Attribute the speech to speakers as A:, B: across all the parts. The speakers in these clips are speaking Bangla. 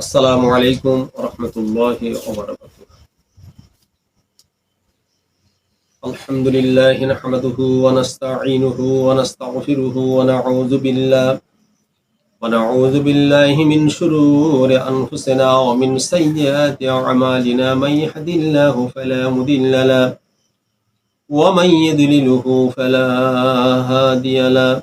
A: السلام عليكم ورحمة الله وبركاته الحمد لله نحمده ونستعينه ونستغفره ونعوذ بالله ونعوذ بالله من شرور أنفسنا ومن سيئات أعمالنا من يهد الله فلا مضل له ومن يضلله فلا هادي له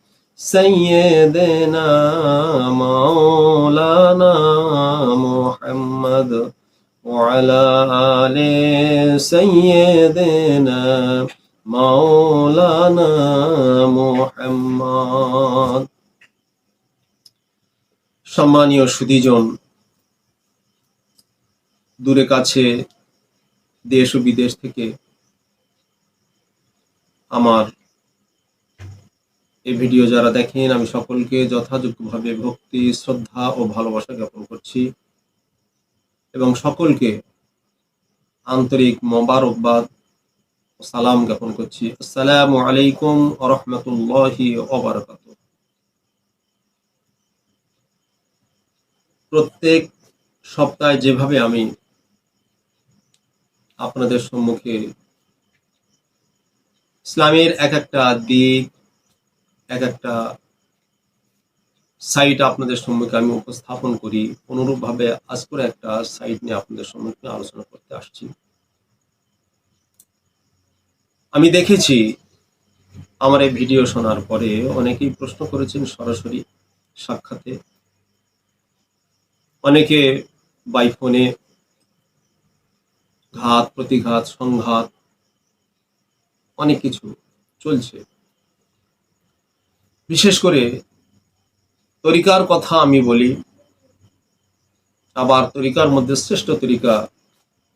A: سيدنا مولانا محمد وعلى آل سيدنا مولانا محمد সম্মানীয় সুদীজন দূরে কাছে দেশ ও বিদেশ থেকে আমার এই ভিডিও যারা দেখেন, আমি সকলকে যথাযোগ্যভাবে ভক্তি, শ্রদ্ধা ও ভালোবাসা জ্ঞাপন করছি। এবং সকলকে আন্তরিক মোবারকবাদ সালাম জ্ঞাপন করছি। আসসালামু আলাইকুম রহমতুল্লাহি ওবরাকাত প্রত্যেক সপ্তাহে যেভাবে আমি আপনাদের সম্মুখে ইসলামের এক একটা দিক এক একটা সাইট আপনাদের সম্মুখে আমি উপস্থাপন করি। অনুরূপভাবে আজ করে একটা সাইট নিয়ে আপনাদের সম্মুখে আলোচনা করতে আসছি। আমি দেখেছি আমার এই ভিডিও শোনার পরে অনেকেই প্রশ্ন করেছেন সরাসরি সাক্ষাতে। অনেকে বাই ফোনে ঘাত, প্রতিঘাত, সংঘাত, অনেক কিছু চলছে। বিশেষ করে তরিকার কথা আমি বলি, আবার তরিকার মধ্যে শ্রেষ্ঠ তরিকা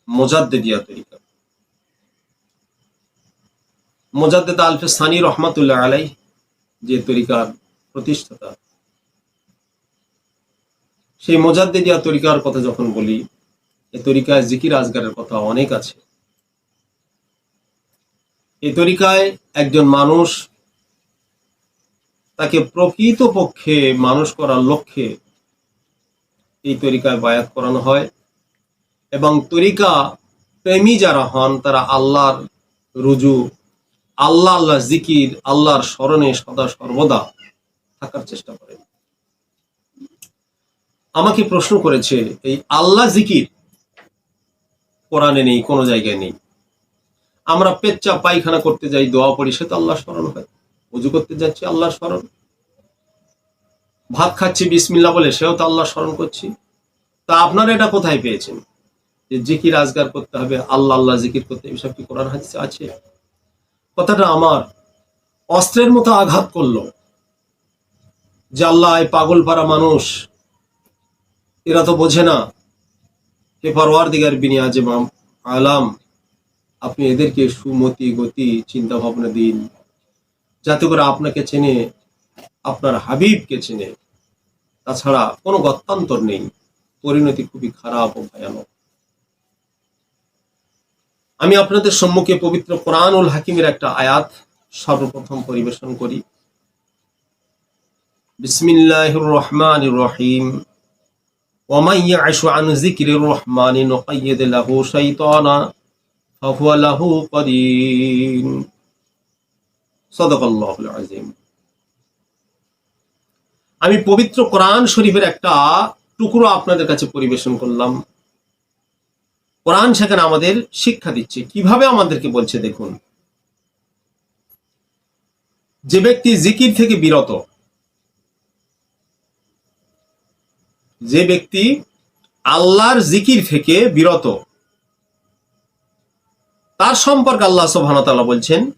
A: মোজাদ্দেদিয়া তরিকা। মোজাদ্দেদ আলফে সানি রহমাতুল্লাহ আলাই যে তরিকার প্রতিষ্ঠাতা। সেই মোজাদ্দেদিয়া তরিকার কথা যখন বলি এই তরিকায় জিকির আজগারের কথা অনেক আছে। এই তরিকায় একজন মানুষ তাকে প্রকৃত পক্ষে মানুষ করার লক্ষ্যে এই তরিকায় বায়াত করানো হয় এবং তরিকা প্রেমী যারা হন, তারা আল্লাহর রুজু আল্লাহ আল্লাহ জিকির, আল্লাহর স্মরণে সদা সর্বদা থাকার চেষ্টা করেন। আমাকে প্রশ্ন করেছে, এই আল্লাহ জিকির কোরআনে নেই, কোনো জায়গায় নেই। আমরা পেচ্চা পায়খানা করতে যাই, দোয়া পড়ি, সে তো আল্লাহ স্মরণ হয়। উজু করতে যাচ্ছি আল্লাহ স্মরণ। ভাত খাচ্ছি বিসমিল্লা বলে সেও তো আল্লাহ স্মরণ করছি। তা আপনারা এটা কোথায় পেয়েছেন? যে জিকির আজগার করতে হবে, আল্লাহ আল্লাহ জিকির করতে এসব কি কোরআন, হাদিসে আছে? কথাটা আমার অস্ত্রের মতো আঘাত করল যে আল্লাহ পাগল পাড়া মানুষ, এরা তো বোঝে না হে পরওয়ার দিগার বিনি আজমাম আলাম, আপনি এদেরকে সুমতি গতি চিন্তা ভাবনা দিন। যাতে করে আপনাকে চেনে আপনার হাবিবকে চেনে তাছাড়া কোনো গত্যান্তর নেই পরিণতি খুবই খারাপ ও ভয়ানক আমি আপনাদের সম্মুখে পবিত্র কোরআনুল হাকিমের একটা আয়াত সর্বপ্রথম পরিবেশন করি বিসমিল্লাহির রহমানির রহিম ومن يعش عن ذكر الرحمن نقيد له شيطانا فهو له قرين আমি পবিত্র কোরআন শরীফের একটা টুকরো আপনাদের কাছে পরিবেশন করলাম। কোরআন সেখানে আমাদের শিক্ষা দিচ্ছে। কীভাবে আমাদেরকে বলছে দেখুন। যে ব্যক্তি জিকির থেকে বিরত, যে ব্যক্তি আল্লাহর জিকির থেকে বিরত, তার সম্পর্কে আল্লাহ সোভানতালা বলছেন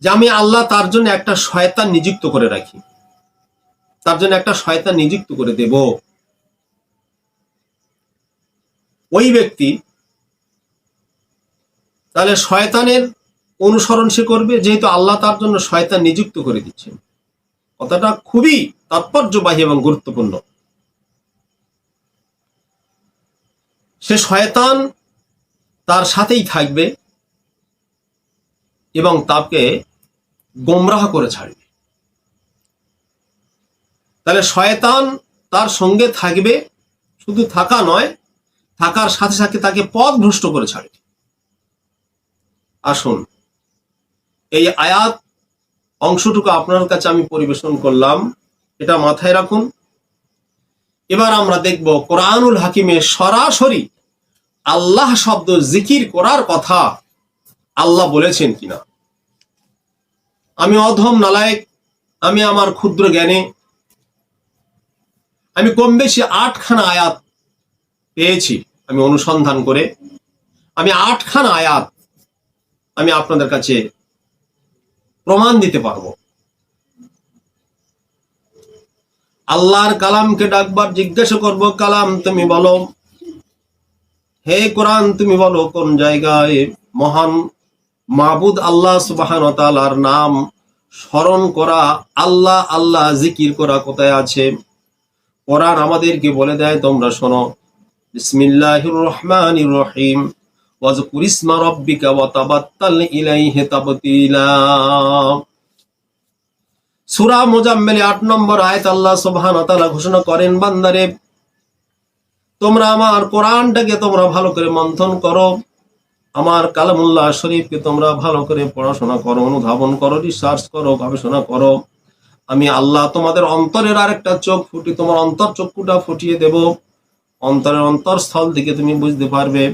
A: যে আমি আল্লাহ তার জন্য একটা শয়তান নিযুক্ত করে রাখি। তার জন্য একটা শয়তান নিযুক্ত করে দেব। ওই ব্যক্তি তাহলে শয়তানের অনুসরণ সে করবে, যেহেতু আল্লাহ তার জন্য শয়তান নিযুক্ত করে দিচ্ছেন কথাটা খুবই তাৎপর্যবাহী এবং গুরুত্বপূর্ণ। সে শয়তান তার সাথেই থাকবে এবং তাকে গোমরাহ করে ছাড়বে তাহলে শয়তান তার সঙ্গে থাকবে, শুধু থাকা নয়, থাকার সাথে সাথে তাকে পথ ভ্রষ্ট করে ছাড়বে আসুন, এই আয়াত অংশটুকু আপনার কাছে আমি পরিবেশন করলাম, এটা মাথায় রাখুন। এবার আমরা দেখব কোরআনুল হাকিমে সরাসরি আল্লাহ শব্দ জিকির করার কথা আল্লাহ বলেছেন কিনা। আমি অধম নালায়ক, আমি আমার ক্ষুদ্র জ্ঞানে। আমি কম বেশি আটখানা আয়াত পেয়েছি, আমি অনুসন্ধান করে। আমি আটখানা আয়াত আমি আপনাদের কাছে প্রমাণ দিতে পারব। আল্লাহর কালামকে ডাকবার, জিজ্ঞাসা করব, কালাম তুমি বলো। হে কোরআন, তুমি বলো কোন জায়গায় মহান মাবুদ আল্লাহ সুবাহান তালার নাম স্মরণ করা, আল্লাহ আল্লাহ জিকির করা কোথায় আছে? কোরআন আমাদেরকে বলে দেয়, তোমরা শোনো। বিসমিল্লাহির রহমানির রহিম। ওয়াজকুর ইসমা রাব্বিকা ওয়া তাবাত্তাল ইলাইহি তাবতিলা। সূরা মুজাম্মিল 8 নম্বর আয়াত আল্লাহ ঘোষণা করেন তোমরা আমার তোমরা ভালো করে মন্থন করো। আমার কালামুল্লাহ শরীফকে তোমরা ভালো করে পড়াশোনা করো, অনুধাবন করো রিসার্চ করো, গবেষণা করো। আমি আল্লাহ তোমাদের অন্তরের আরেকটা চোখ ফুটি, তোমার অন্তর চক্ষুটা ফুটিয়ে দেব। অন্তরের অন্তরস্থল থেকে তুমি বুঝতে পারবে।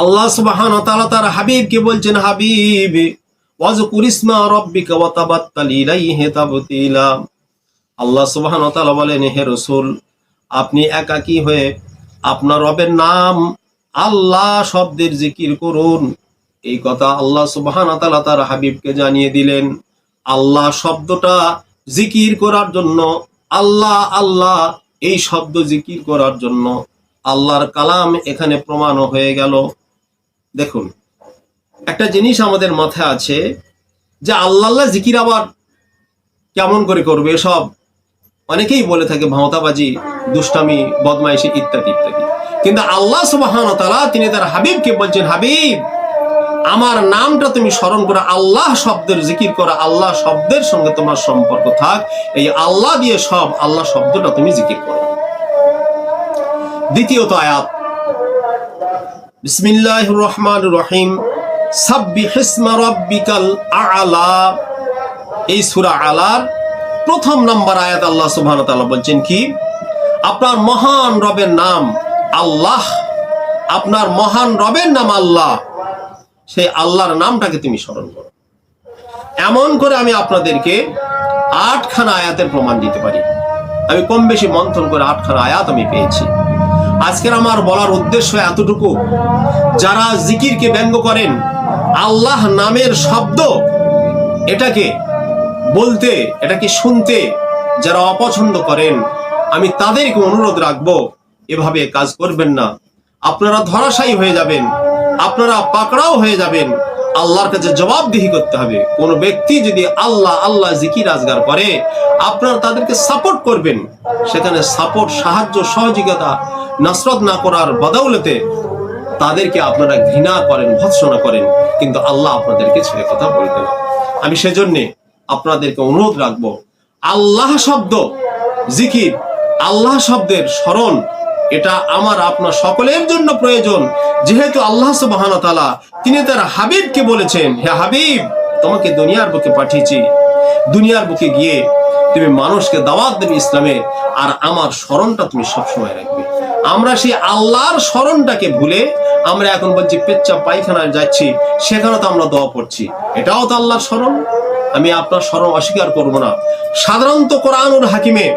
A: আল্লাহ সুবহান তাআলা তার হাবিবকে বলছেন, হাবিব, ওয়াজকুর ইসমা রাব্বিকা ওয়া তাবাত্তাল ইলাইহি তাবতিলা। আল্লাহ সুবহান তাআলা বলেন, হে রাসূল, আপনি একাকী হয়ে আপনার রবের নাম আল্লাহ শব্দের জিকির করুন। এই কথা আল্লাহ সুবহান তাআলা তার হাবিবকে জানিয়ে দিলেন। আল্লাহ শব্দটা জিকির করার জন্য, আল্লাহ আল্লাহ এই শব্দ জিকির করার জন্য আল্লাহর কালাম এখানে প্রমাণ হয়ে গেল। দেখুন, একটা জিনিস আমাদের মাথায় আছে যে আল্লাহ আল্লাহ জিকির আবার কেমন করে করবে সব অনেকেই বলে থাকে, ভাঁওতাবাজি, দুষ্টামি, বদমাইশি ইত্যাদি ইত্যাদি। কিন্তু আল্লাহ সুবাহান তালা তিনি তার হাবিবকে বলছেন, হাবিব, আমার নামটা তুমি স্মরণ করো আল্লাহ শব্দের জিকির করো, আল্লাহ শব্দের সঙ্গে তোমার সম্পর্ক থাক। এই আল্লাহ দিয়ে সব, আল্লাহ শব্দটা তুমি জিকির করো। দ্বিতীয়ত আয়াত বিসমিল্লাহ রহমান রহিম আলা। এই সুরা আলার প্রথম নাম্বার আয়াত আল্লাহ তাআলা বলছেন কি? আপনার মহান রবের নাম আল্লাহ, আপনার মহান রবের নাম আল্লাহ। সেই আল্লাহর নামটাকে তুমি স্মরণ করো। এমন করে আমি আপনাদেরকে আটখানা আয়াতের প্রমাণ দিতে পারি। আমি কম বেশি মন্থন করে আটখানা আয়াত আমি পেয়েছি। আজকের আমার বলার উদ্দেশ্য এতটুকু, যারা জিকিরকে ব্যঙ্গ করেন, আল্লাহ নামের শব্দ, এটাকে বলতে, এটাকে শুনতে যারা অপছন্দ করেন, আমি তাদেরকে অনুরোধ রাখব এভাবে কাজ করবেন না। আপনারা ধরাশায়ী হয়ে যাবেন। আপনারা পাকড়াও হয়ে যাবেন। আল্লাহর কাছে জবাবদিহি করতে হবে। কোন ব্যক্তি যদি আল্লাহ আল্লাহ জিকির আজগার করে, আপনারা তাদেরকে সাপোর্ট করবেন। সেখানে সাপোর্ট, সাহায্য, সহযোগিতা, নসরত না করার বদৌলতে তাদেরকে আপনারা ঘৃণা করেন, ভৎসনা করেন। কিন্তু আল্লাহ আপনাদেরকে ছেড়ে কথা বলতে না। আমি সেজন্যে আপনাদেরকে অনুরোধ রাখব। আল্লাহ শব্দ, জিকির, আল্লাহ শব্দের স্মরণ এটা আমার আপনার সকলের জন্য প্রয়োজন। যেহেতু আল্লাহ সুবাহান তালা তিনি তার হাবিবকে বলেছেন, হে হাবিব, তোমাকে দুনিয়ার বুকে পাঠিয়েছি। দুনিয়ার বুকে গিয়ে তুমি মানুষকে দাওয়াত দেবে ইসলামে, আর আমার স্মরণটা তুমি সবসময় রাখবে। আমরা সেই আল্লাহর স্মরণটাকে ভুলে আমরা এখন বলছি পেচ্চা পায়খানায় যাচ্ছি, সেখানে তো আমরা দোয়া পড়ছি। এটাও তো আল্লাহর স্মরণ। আমি আপনার স্মরণ অস্বীকার করব না। সাধারণত কোরআনুর হাকিমে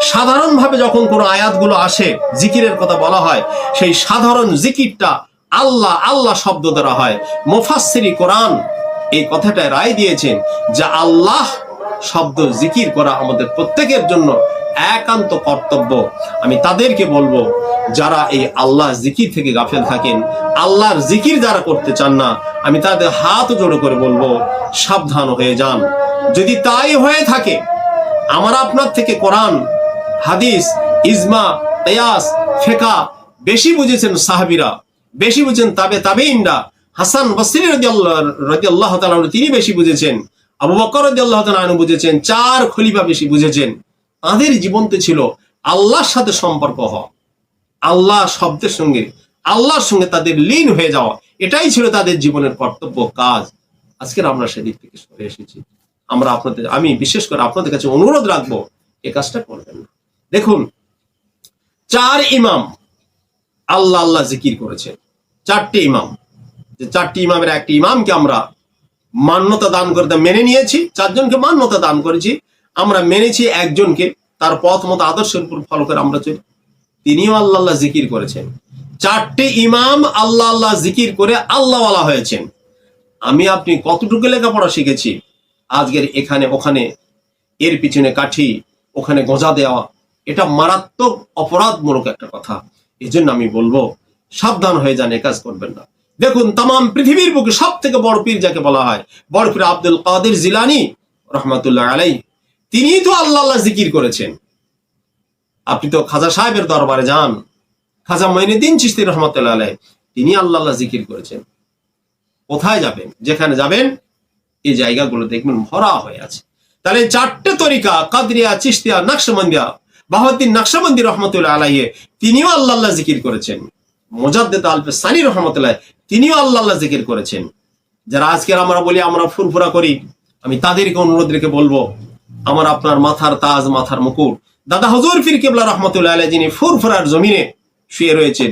A: সাধারণভাবে যখন কোনো আয়াতগুলো আসে, জিকিরের কথা বলা হয়, সেই সাধারণ জিকিরটা আল্লাহ আল্লাহ শব্দ দ্বারা হয়। মুফাসসিরি কোরআন এই কথাটায় রায় দিয়েছেন যে আল্লাহ শব্দ জিকির করা আমাদের প্রত্যেকের জন্য একান্ত কর্তব্য। আমি তাদেরকে বলব, যারা এই আল্লাহ জিকির থেকে গাফেল থাকেন, আল্লাহর জিকির যারা করতে চান না, আমি তাদের হাত জোড়ো করে বলব, সাবধান হয়ে যান। যদি তাই হয়ে থাকে, আমার আপনার থেকে কোরআন হাদিস, ইজমা তেয়াস ফেকা বেশি বুঝেছেন সাহাবিরা, বেশি বুঝেন তাবে তাবে ইন্ডা হাসান বসরি রাজি আল্লাহ তিনি বেশি বুঝেছেন। আবু বকর রাজি আল্লাহ বুঝেছেন। চার খলিফা বেশি বুঝেছেন। তাদের জীবনতে ছিল আল্লাহর সাথে সম্পর্ক হওয়া। আল্লাহ শব্দের সঙ্গে, আল্লাহর সঙ্গে তাদের লীন হয়ে যাওয়া। এটাই ছিল তাদের জীবনের কর্তব্য কাজ। আজকের আমরা সেদিক থেকে সরে এসেছি। আমরা আপনাদের আমি বিশেষ করে আপনাদের কাছে অনুরোধ রাখব, এ কাজটা করবেন না। দেখুন, চার ইমাম আল্লাহ আল্লাহ জিকির করেছে। চারটি ইমাম। যে চারটি ইমামের একটি ইমামকে আমরা মান্যতা দান করতে মেনে নিয়েছি, চারজনকে মান্যতা দান করেছি, আমরা মেনেছি একজনকে, তার পথ মতো আদর্শের উপর ফলো করে আমরা চলি। তিনিও আল্লাহ আল্লাহ জিকির করেছেন। চারটি ইমাম আল্লাহ আল্লাহ জিকির করে আল্লাহওয়ালা হয়েছেন। আমি আপনি কতটুকু লেখাপড়া শিখেছি, আজকের এখানে ওখানে, এর পিছনে কাঠি, ওখানে গোজা দেওয়া এটা মারাত্মক অপরাধমূলক একটা কথা। এই জন্য আমি বলব, সাবধান হয়ে যান, এ কাজ করবেন না। দেখুন তাম পৃথিবীর বুকে সব থেকে বড় পীর যাকে বলা হয়, বড় পীর আব্দুল কাদের জিলানি, রহমতুল্লাহ আলাই তিনি তো আল্লাহ আল্লাহ জিকির করেছেন। আপনি তো খাজা সাহেবের দরবারে যান। খাজা মঈনুদ্দিন চিস্তি রহমতুল্লাহ আলাই তিনি আল্লাহ আল্লাহ জিকির করেছেন। কোথায় যাবেন? যেখানে যাবেন? এই জায়গাগুলো দেখবেন ভরা হয়ে আছে। তাহলে চারটে তরিকা, কাদরিয়া চিস্তিয়া নকশবন্দিয়া বাহাদ্দিন নকশবন্দি রহমতুল্লাহ আলাইয়ে তিনিও আল্লাহ জিকির করেছেন। মোজাদ্দেদ আলফে সানি রহমতুল্লাহ, তিনিও আল্লাহ আল্লাহ জিকির করেছেন। যারা আজকের আমরা বলি, আমরা ফুরফুরা করি। আমি তাদেরকে অনুরোধ রেখে বলব, আমার আপনার মাথার তাজ, মাথার মুকুট। দাদা হজুর ফির কেবলা রহমতুল্লাহ আলাই যিনি ফুরফুরার জমিনে শুয়ে রয়েছেন,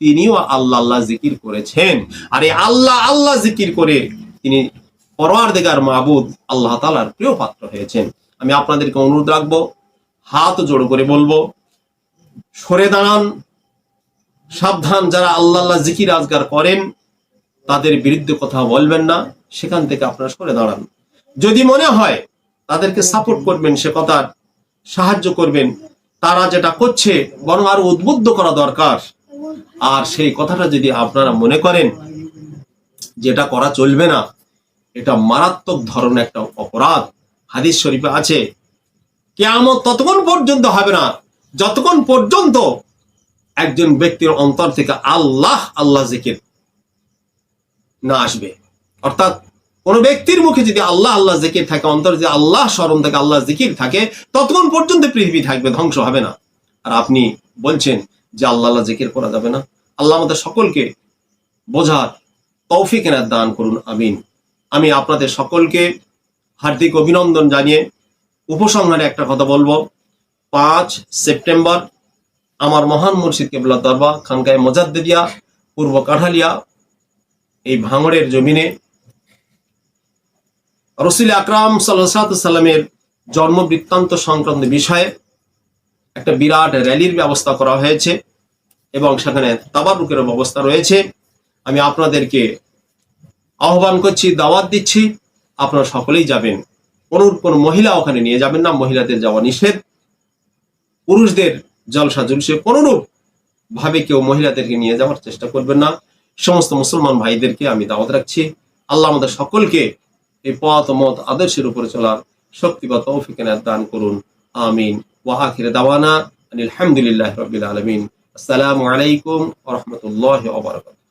A: তিনিও আল্লাহ আল্লাহ জিকির করেছেন। আর এই আল্লাহ আল্লাহ জিকির করে তিনি পরওয়ার দেগার মাহবুদ আল্লাহ তালার প্রিয় পাত্র হয়েছেন। আমি আপনাদেরকে অনুরোধ রাখব হাত জোড় করে বলব, সরে দাঁড়ান, সাবধান, যারা আল্লাহ জিকির আজগার করেন, তাদের বিরুদ্ধে কথা বলবেন না, সেখান থেকে আপনারা সরে দাঁড়ান। যদি মনে হয় তাদেরকে সাপোর্ট করবেন সে কথার সাহায্য করবেন, তারা যেটা করছে, বরং আরও উদ্বুদ্ধ করা দরকার। আর সেই কথাটা যদি আপনারা মনে করেন, যেটা করা চলবে না, এটা মারাত্মক ধরনের একটা অপরাধ। হাদিস শরীফে আছে কেয়ামত ততক্ষণ পর্যন্ত হবে না। যতক্ষণ পর্যন্ত একজন ব্যক্তির অন্তর থেকে আল্লাহ আল্লাহ জিকির না আসবে। অর্থাৎ কোন ব্যক্তির মুখে যদি আল্লাহ আল্লাহ জিকির থাকে, অন্তর যদি আল্লাহ, স্মরণ থাকে আল্লাহ জিকির থাকে, ততক্ষণ পর্যন্ত পৃথিবী থাকবে, ধ্বংস হবে না। আর আপনি বলছেন যে আল্লাহ আল্লাহ জিকির করা যাবে না। আল্লাহ আমাদের সকলকে বোঝার তৌফিক এনার দান করুন, আমিন। আমি আপনাদের সকলকে হার্দিক অভিনন্দন জানিয়ে উপসংহারে একটা কথা বলব। পাঁচ সেপ্টেম্বর, আমার মহান মুর্শিদ কেবলা দরবা খানকায় মোজাদ্দিয়া পূর্ব কাঠালিয়া, এই ভাঙড়ের জমিনে। রসুল আকরাম সাল্লামের জন্ম বৃত্তান্ত সংক্রান্ত বিষয়ে একটা বিরাট র্যালির ব্যবস্থা করা হয়েছে এবং সেখানে তাবারুকের ব্যবস্থা রয়েছে। আমি আপনাদেরকে আহ্বান করছি, দাওয়াত দিচ্ছি, আপনারা সকলেই যাবেন। কোন মহিলা ওখানে নিয়ে যাবেন না, মহিলাদের যাওয়া নিষেধ। পুরুষদের জলসা জলসে কোনরূপ ভাবে কেউ মহিলাদেরকে নিয়ে যাওয়ার চেষ্টা করবেন না। সমস্ত মুসলমান ভাইদেরকে আমি দাওয়াত রাখছি। আল্লাহ আমাদের সকলকে এই পথ, মত, আদর্শের উপরে চলার শক্তি বা দান করুন। আমিন। ওয়া আখির দাওয়ানা আলহামদুলিল্লাহ রবিল আলমিন। আসসালামু আলাইকুম রাহমাতুল্লাহি ওয়া বারাকাতুহু।